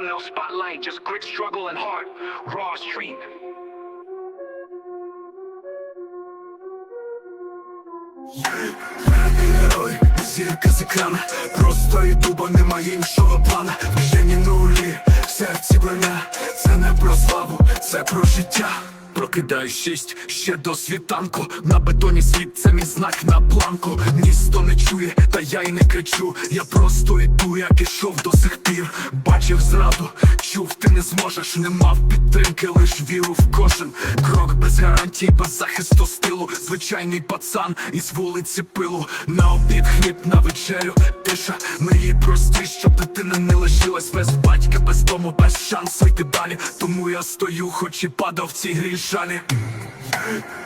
fame, no spotlight, just grit, struggle, and heart. Raw street. Герой, зірка з екрана Просто і бо немає іншого плана В кишені нулі, в серці броня Це не про славу, це про життя Прокидаю шість ще до світанку. На бетоні світ це мій знак на планку. Місто не чує, та я й не кричу. Я просто йду, як ішов до сих пір. Бачив зраду, чув, ти не зможеш. Не мав підтримки, лиш віру в кожен. Крок без гарантій, без захисту стилу. Звичайний пацан із вулиці пилу. На обід хліб на вечерю Тиша, мрії прості, щоб дитина не лишилась без батька, без шансу йти далі. Тому я стою, хоч і падав в цій грі жалі.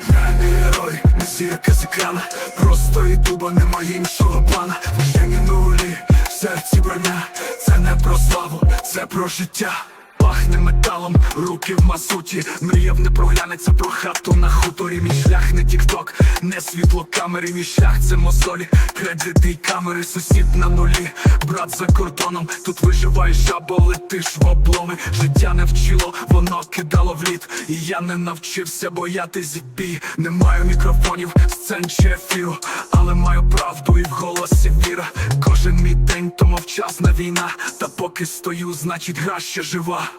Я не герой, не зірка з екрана. Просто йду, бо немає іншого плана. В минулі нулі, в серці броня. Це не про славу, це про життя Пахне металом, руки в мазуті Мріяв не проглянеться про хату. На хуторі Мій шлях не тікток, не світло камери. Мій шлях це мозолі, кредити й камери Сусід на нулі, брат за кордоном Тут виживаєш жабо, летиш в обломи. Життя не вчило, воно кидало в лід. І я не навчився боятись бій Не маю мікрофонів, сцен чи ефіру Але маю правду і в голосі віра. Кожен мій день то мовчазна війна. Та поки стою, значить гра ще жива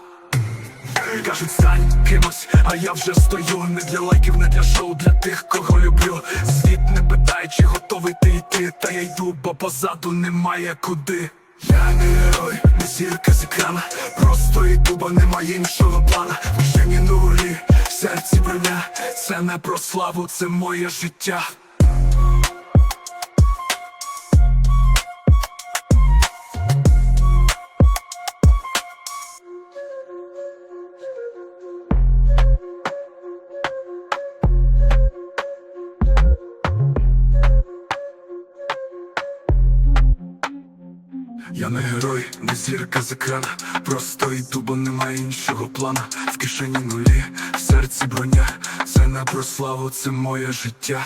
Кажуть, стань кимось, а я вже стою. Не для лайків, не для шоу, для тих, кого люблю. Світ не питає, чи готовий ти йти. Та я йду, бо позаду немає куди. Я не герой, не зірка з екрана. Просто йду, бо немає іншого плана. В кишені нулі, серці броня. Це не про славу, це моє життя Я не герой, не зірка з екрана. Просто йду, бо немає іншого плана. В кишені нулі, в серці броня. Це не про славу, це моє життя.